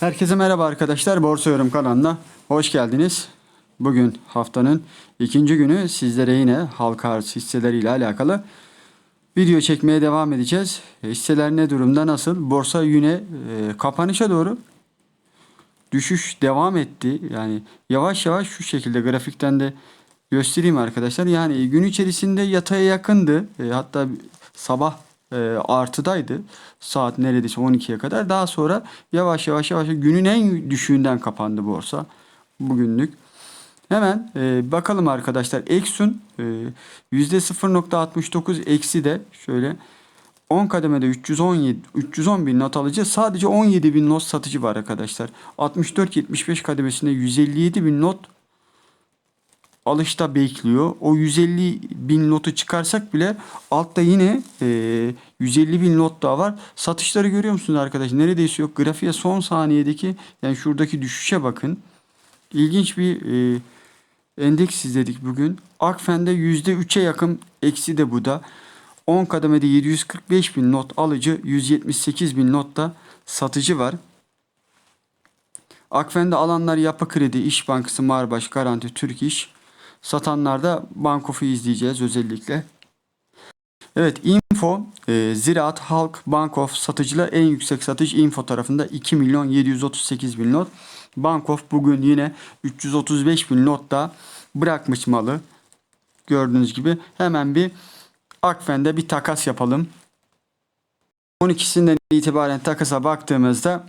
Herkese merhaba arkadaşlar. Borsa Yorum kanalına hoş geldiniz. Bugün haftanın ikinci günü sizlere yine halka arz hisseleriyle alakalı video çekmeye devam edeceğiz. Hisseler ne durumda nasıl? Borsa yine e, kapanışa doğru düşüş devam etti. Yani yavaş yavaş şu şekilde grafikten de göstereyim arkadaşlar. Yani gün içerisinde yataya yakındı. E, hatta sabah e, artıdaydı. Saat neredeyse 12'ye kadar. Daha sonra yavaş yavaş yavaş günün en düşüğünden kapandı borsa bugünlük. Hemen e, bakalım arkadaşlar. Exxon e, %0.69 eksi de şöyle 10 kademede 317 310 bin not alıcı sadece 17 bin not satıcı var arkadaşlar. 64-75 kademesinde 157 bin not alışta bekliyor. O 150 bin notu çıkarsak bile altta yine e, 150 bin not daha var. Satışları görüyor musunuz arkadaşlar? Neredeyse yok. Grafiğe son saniyedeki yani şuradaki düşüşe bakın. İlginç bir e, endeks izledik bugün. Akfen'de %3'e yakın eksi de bu da. 10 kademede 745 bin not alıcı, 178 bin not da satıcı var. Akfen'de alanlar Yapı Kredi, İş Bankası, Marbaş, Garanti, Türk İş. Satanlarda Bankof'u izleyeceğiz özellikle. Evet Info, e, Ziraat, Halk, Bankof satıcılar en yüksek satış Info tarafında 2 milyon 738 bin not. Bankof bugün yine 335 bin notta bırakmış malı. Gördüğünüz gibi hemen bir Akfen'de bir takas yapalım. 12'sinden itibaren takasa baktığımızda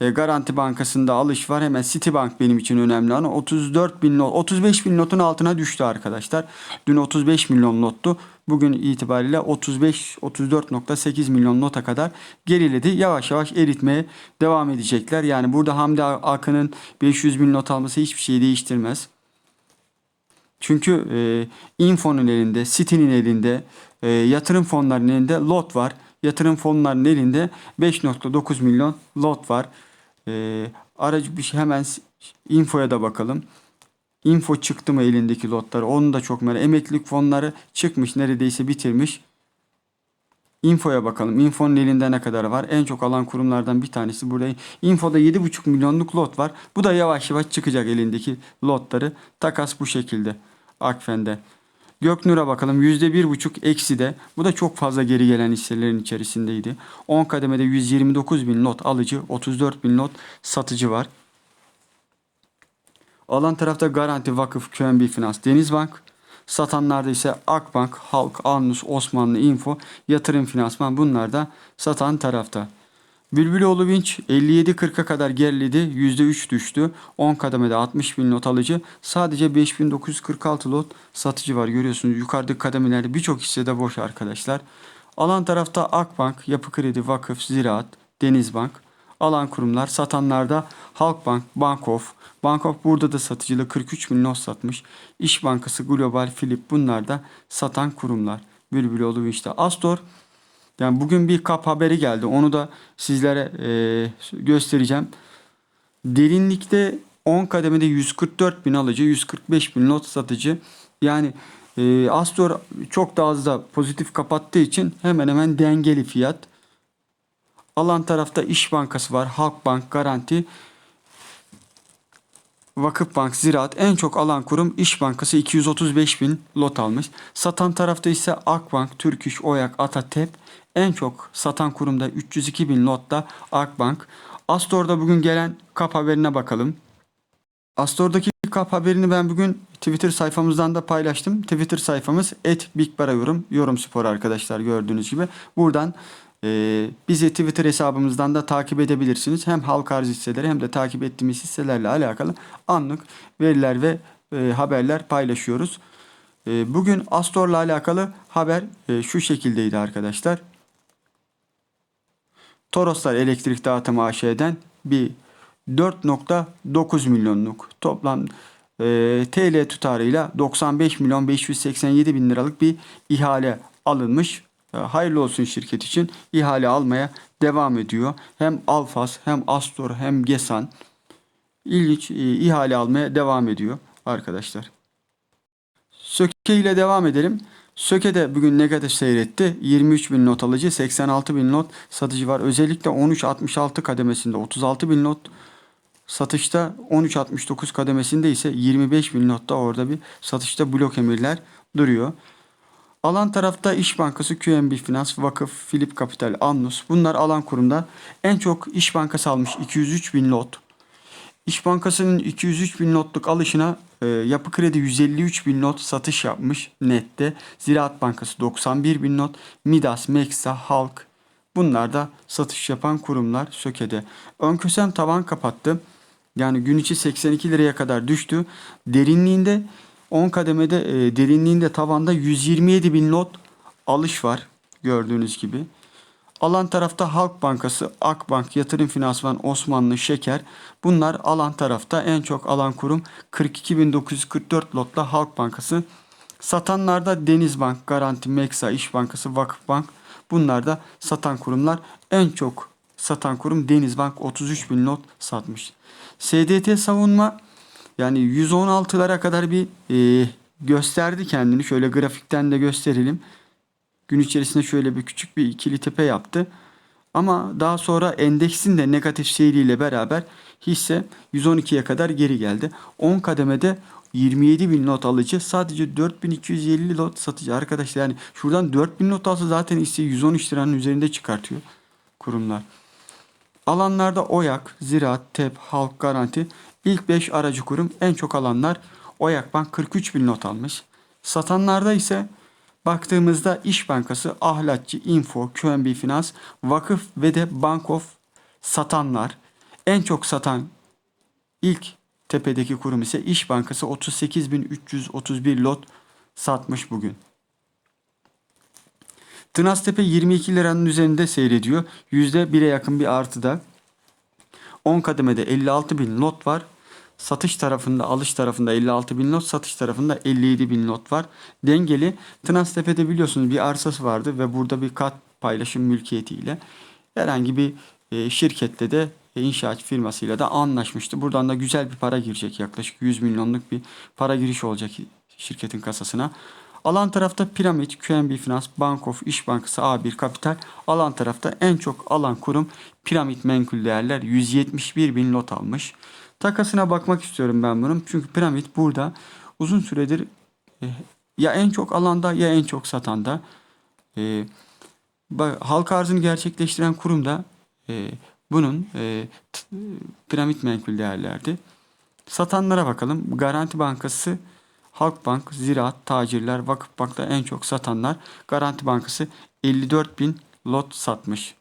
e, Garanti Bankası'nda alış var. Hemen Citibank benim için önemli olan 34 bin not, 35 bin notun altına düştü arkadaşlar. Dün 35 milyon nottu. Bugün itibariyle 35 34.8 milyon nota kadar geriledi. Yavaş yavaş eritmeye devam edecekler. Yani burada Hamdi Akın'ın 500 bin not alması hiçbir şeyi değiştirmez. Çünkü e, Info'nun elinde, City'nin elinde, e, yatırım fonlarının elinde lot var. Yatırım fonlarının elinde 5.9 milyon lot var. E, aracı bir şey hemen Info'ya da bakalım. Info çıktı mı elindeki lotları? Onu da çok merak. Emeklilik fonları çıkmış, neredeyse bitirmiş. Info'ya bakalım. Info'nun elinde ne kadar var? En çok alan kurumlardan bir tanesi burada. Info'da 7,5 milyonluk lot var. Bu da yavaş yavaş çıkacak elindeki lotları. Takas bu şekilde. Akfen'de. Göknur'a bakalım. %1,5 eksi de. Bu da çok fazla geri gelen hisselerin içerisindeydi. 10 kademede 129 bin lot alıcı, 34 bin lot satıcı var. Alan tarafta Garanti, Vakıf, QNB Finans, Denizbank. Satanlarda ise Akbank, Halk, Alnus, Osmanlı, Info, Yatırım Finansman bunlar da satan tarafta. Bülbüloğlu Vinç 57.40'a kadar geriledi. %3 düştü. 10 kademede 60 bin lot alıcı. Sadece 5946 lot satıcı var. Görüyorsunuz yukarıdaki kademelerde birçok hissede boş arkadaşlar. Alan tarafta Akbank, Yapı Kredi, Vakıf, Ziraat, Denizbank. Alan kurumlar satanlarda Halkbank, Bankof. Bankof burada da satıcılı 43 bin not satmış. İş Bankası, Global, Philip bunlar da satan kurumlar. Bülbüloğlu Vinç'te. Astor yani bugün bir kap haberi geldi. Onu da sizlere e, göstereceğim. Derinlikte 10 kademede 144 bin alıcı, 145 bin not satıcı. Yani e, Astor çok daha az da pozitif kapattığı için hemen hemen dengeli fiyat. Alan tarafta İş Bankası var, Halkbank, Garanti, Vakıfbank, Ziraat en çok alan kurum İş Bankası 235 bin lot almış. Satan tarafta ise Akbank, Türk İş, Oyak, Atatep en çok satan kurumda 302 bin lotta Akbank. Astor'da bugün gelen kap haberine bakalım. Astor'daki kap haberini ben bugün Twitter sayfamızdan da paylaştım. Twitter sayfamız @bigbarayorum yorum spor arkadaşlar gördüğünüz gibi. Buradan e, bizi Twitter hesabımızdan da takip edebilirsiniz. Hem halka arz hisseleri hem de takip ettiğimiz hisselerle alakalı anlık veriler ve e, haberler paylaşıyoruz. E, bugün Astor'la alakalı haber e, şu şekildeydi arkadaşlar. Toroslar Elektrik Dağıtım AŞ'den bir 4.9 milyonluk toplam e, TL tutarıyla 95 milyon 587 bin liralık bir ihale alınmış. E, hayırlı olsun şirket için ihale almaya devam ediyor. Hem Alfas hem Astor hem Gesan ilginç e, ihale almaya devam ediyor arkadaşlar. Söke ile devam edelim. Söke'de bugün negatif seyretti. 23 bin not alıcı, 86 bin not satıcı var. Özellikle 13.66 kademesinde 36 bin not satışta 13.69 kademesinde ise 25 bin notta orada bir satışta blok emirler duruyor. Alan tarafta İş Bankası, QNB Finans, Vakıf, Philip Capital, Amnus. Bunlar alan kurumda. En çok İş Bankası almış 203 bin lot. İş Bankası'nın 203 bin notluk alışına e, Yapı Kredi 153 bin not satış yapmış nette. Ziraat Bankası 91 bin not. Midas, Meksa, Halk bunlar da satış yapan kurumlar Söke'de. Önkösem tavan kapattı. Yani gün içi 82 liraya kadar düştü. Derinliğinde 10 kademede e, derinliğinde tavanda 127 bin not alış var gördüğünüz gibi. Alan tarafta Halk Bankası, Akbank, Yatırım Finansman, Osmanlı, Şeker. Bunlar alan tarafta en çok alan kurum 42.944 lotla Halk Bankası. Satanlarda Denizbank, Garanti, Meksa, İş Bankası, Vakıfbank. Bunlar da satan kurumlar. En çok satan kurum Denizbank 33 bin lot satmış. SDT savunma yani 116'lara kadar bir e, gösterdi kendini. Şöyle grafikten de gösterelim. Gün içerisinde şöyle bir küçük bir ikili tepe yaptı. Ama daha sonra endeksin de negatif seyriyle beraber hisse 112'ye kadar geri geldi. 10 kademede 27 bin not alıcı sadece 4250 lot satıcı arkadaşlar yani şuradan 4000 not alsa zaten hisse 113 liranın üzerinde çıkartıyor kurumlar. Alanlarda Oyak, Ziraat, TEP, Halk Garanti ilk 5 aracı kurum en çok alanlar Oyak Bank 43 bin not almış. Satanlarda ise baktığımızda İş Bankası, Ahlatçı, Info, QNB Finans, Vakıf ve de Bank of satanlar. En çok satan ilk tepedeki kurum ise İş Bankası 38.331 lot satmış bugün. Tınaztepe 22 liranın üzerinde seyrediyor. %1'e yakın bir artıda. 10 kademede 56 bin lot var. Satış tarafında, alış tarafında 56 bin lot, satış tarafında 57 bin lot var. Dengeli. Tınaztepe'de biliyorsunuz bir arsası vardı ve burada bir kat paylaşım mülkiyetiyle herhangi bir e, şirkette de inşaat firmasıyla da anlaşmıştı. Buradan da güzel bir para girecek. Yaklaşık 100 milyonluk bir para giriş olacak şirketin kasasına. Alan tarafta Piramit, QNB Finans, Bank of, İş Bankası, A1 Kapital. Alan tarafta en çok alan kurum Piramit Menkul Değerler 171 bin lot almış. Takasına bakmak istiyorum ben bunun. Çünkü Piramit burada uzun süredir e, ya en çok alanda ya en çok satanda. E, halka arzını gerçekleştiren kurum da e, bunun e, t, Piramit Menkul Değerlerdi. Satanlara bakalım. Garanti Bankası Halkbank, Ziraat, Tacirler, Vakıfbank'ta en çok satanlar Garanti Bankası 54 bin lot satmış.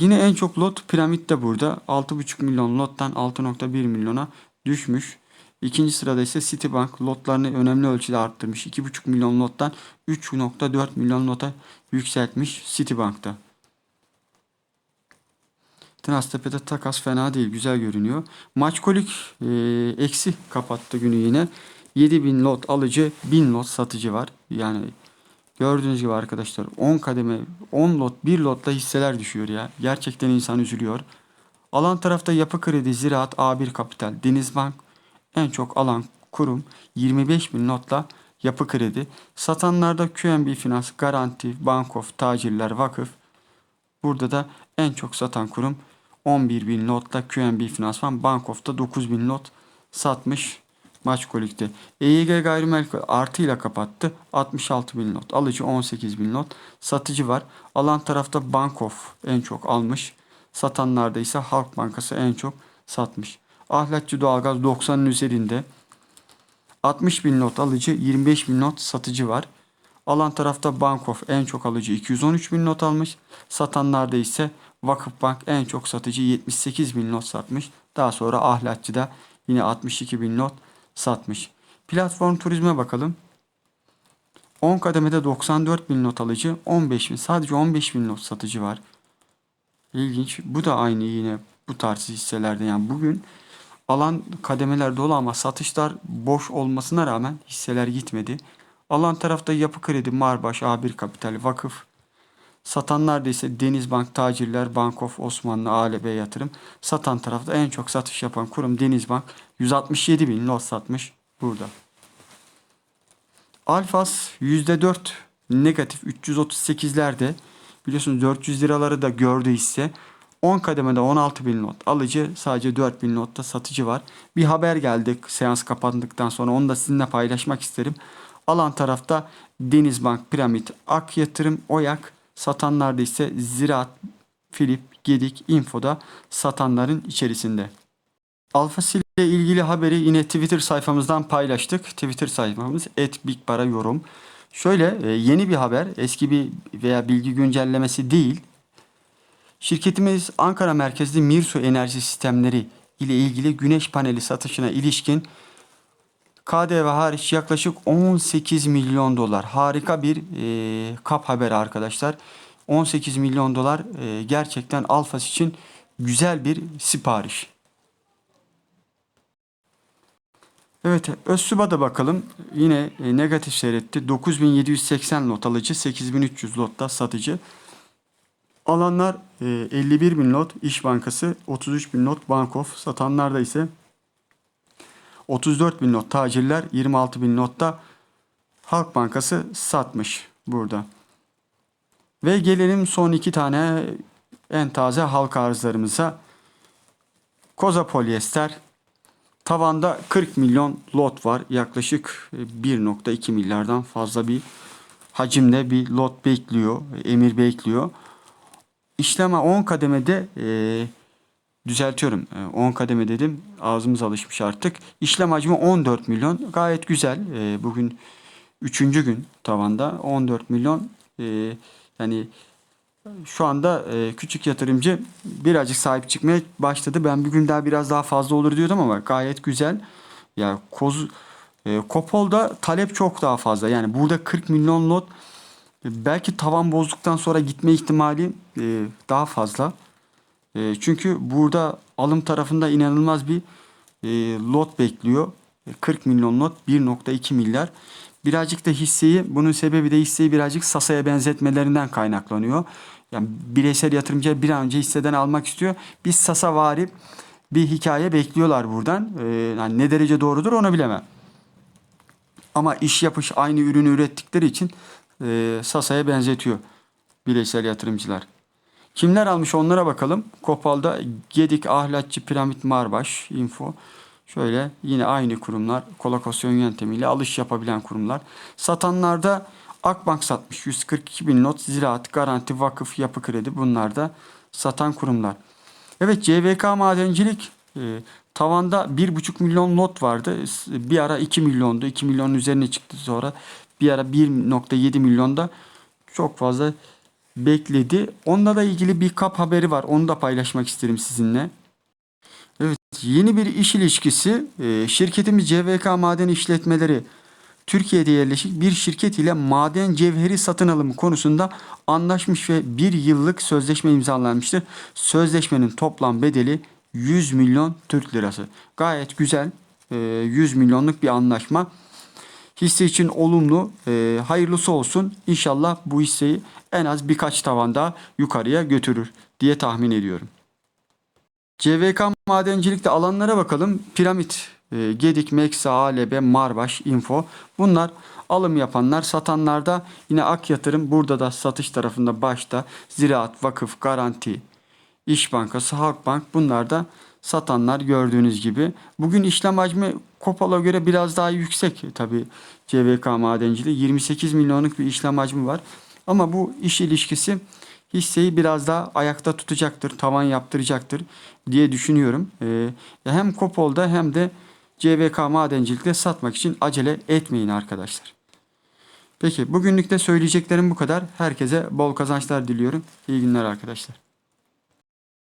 Yine en çok lot piramit de burada. 6,5 milyon lottan 6.1 milyona düşmüş. İkinci sırada ise Citibank lotlarını önemli ölçüde arttırmış. 2,5 milyon lottan 3.4 milyon lota yükseltmiş Citibank'ta. Tınaztepe'de takas fena değil. Güzel görünüyor. Maçkolik e, eksi kapattı günü yine. 7000 lot alıcı 1000 lot satıcı var. Yani gördüğünüz gibi arkadaşlar 10 kademe 10 lot 1 lotla hisseler düşüyor ya. Gerçekten insan üzülüyor. Alan tarafta Yapı Kredi, Ziraat, A1 Kapital, Denizbank en çok alan kurum 25 bin notla Yapı Kredi. Satanlarda QNB Finans, Garanti, Bankof, Tacirler, Vakıf. Burada da en çok satan kurum 11 bin notla QNB Finansman Bankof'ta 9 bin not satmış maç kolikte. EYG gayrimenkul artıyla kapattı. 66 bin not. Alıcı 18 bin not. Satıcı var. Alan tarafta Bankof en çok almış. Satanlarda ise Halk Bankası en çok satmış. Ahlatçı doğalgaz 90'ın üzerinde. 60 bin not alıcı 25 bin not satıcı var. Alan tarafta Bankof en çok alıcı 213 bin not almış. Satanlarda ise Vakıfbank en çok satıcı 78 bin not satmış. Daha sonra Ahlatçı da yine 62 bin not satmış. Platform turizme bakalım. 10 kademede 94 bin not alıcı, 15 bin sadece 15 bin not satıcı var. İlginç. Bu da aynı yine bu tarz hisselerde yani bugün alan kademeler dolu ama satışlar boş olmasına rağmen hisseler gitmedi. Alan tarafta Yapı Kredi, Marbaş, A1 Kapital, Vakıf. Satanlar da ise Denizbank, Tacirler, Bank of Osmanlı, ALB Yatırım. Satan tarafta en çok satış yapan kurum Denizbank. 167 bin lot satmış burada. Alfas %4 negatif 338'lerde biliyorsunuz 400 liraları da gördü hisse. 10 kademede 16 bin lot alıcı sadece 4 bin lotta satıcı var. Bir haber geldi seans kapandıktan sonra onu da sizinle paylaşmak isterim. Alan tarafta Denizbank, Piramit, Ak Yatırım, Oyak satanlarda ise Ziraat, Filip, Gedik, Info'da satanların içerisinde. Alfasil ile ilgili haberi yine Twitter sayfamızdan paylaştık. Twitter sayfamız @bigparayorum. Şöyle e, yeni bir haber, eski bir veya bilgi güncellemesi değil. Şirketimiz Ankara merkezli Mirsu Enerji Sistemleri ile ilgili güneş paneli satışına ilişkin KDV hariç yaklaşık 18 milyon dolar. Harika bir e, kap haberi arkadaşlar. 18 milyon dolar e, gerçekten Alfas için güzel bir sipariş. Evet Özsub'a da bakalım. Yine e, negatif seyretti. 9780 lot alıcı, 8300 lotta satıcı. Alanlar e, 51 bin lot İş Bankası, 33 bin lot Bankof. Satanlarda ise 34 bin lot tacirler, 26 bin lotta Halk Bankası satmış burada. Ve gelelim son iki tane en taze halka arzlarımıza. Koza polyester Tavanda 40 milyon lot var. Yaklaşık 1.2 milyardan fazla bir hacimde bir lot bekliyor. Emir bekliyor. İşleme 10 kademede e, düzeltiyorum. E, 10 kademe dedim. Ağzımız alışmış artık. İşlem hacmi 14 milyon. Gayet güzel. E, bugün 3. gün tavanda 14 milyon. E, yani şu anda e, küçük yatırımcı birazcık sahip çıkmaya başladı. Ben bir gün daha biraz daha fazla olur diyordum ama gayet güzel. Ya koz e, Kopol'da talep çok daha fazla. Yani burada 40 milyon lot e, belki tavan bozduktan sonra gitme ihtimali daha fazla. E, çünkü burada alım tarafında inanılmaz bir e, lot bekliyor. E, 40 milyon lot 1.2 milyar. Birazcık da hisseyi bunun sebebi de hisseyi birazcık Sasa'ya benzetmelerinden kaynaklanıyor. Yani bireysel yatırımcı bir an önce hisseden almak istiyor. Biz Sasa vari bir hikaye bekliyorlar buradan. Ee, yani ne derece doğrudur onu bilemem. Ama iş yapış aynı ürünü ürettikleri için e, Sasa'ya benzetiyor bireysel yatırımcılar. Kimler almış onlara bakalım. Kopal'da Gedik, Ahlatçı, Piramit, Marbaş, Info. Şöyle yine aynı kurumlar kolokasyon yöntemiyle alış yapabilen kurumlar. Satanlarda Akbank satmış 142 bin not ziraat, garanti, vakıf, yapı kredi bunlar da satan kurumlar. Evet CVK madencilik e, tavanda 1,5 milyon lot vardı. Bir ara 2 milyondu. 2 milyonun üzerine çıktı sonra. Bir ara 1.7 milyonda çok fazla bekledi. Onunla da ilgili bir kap haberi var. Onu da paylaşmak isterim sizinle. Evet yeni bir iş ilişkisi. E, şirketimiz CVK Maden İşletmeleri Türkiye'de yerleşik bir şirket ile maden cevheri satın alımı konusunda anlaşmış ve bir yıllık sözleşme imzalanmıştır. Sözleşmenin toplam bedeli 100 milyon Türk lirası. Gayet güzel. 100 milyonluk bir anlaşma. Hisse için olumlu, e, hayırlısı olsun. İnşallah bu hisseyi en az birkaç tavan daha yukarıya götürür diye tahmin ediyorum. CVK madencilikte alanlara bakalım. Piramit, e, Gedik, Meksa, ALB, Marbaş, Info. Bunlar alım yapanlar. Satanlarda yine Ak Yatırım. Burada da satış tarafında başta Ziraat, Vakıf, Garanti, İş Bankası, Halkbank. Bunlar da satanlar gördüğünüz gibi. Bugün işlem hacmi Kopal'a göre biraz daha yüksek tabi CVK madenciliği. 28 milyonluk bir işlem hacmi var. Ama bu iş ilişkisi hisseyi biraz daha ayakta tutacaktır, tavan yaptıracaktır diye düşünüyorum. Ee, hem Kopol'da hem de CVK madencilikte satmak için acele etmeyin arkadaşlar. Peki bugünlük de söyleyeceklerim bu kadar. Herkese bol kazançlar diliyorum. İyi günler arkadaşlar.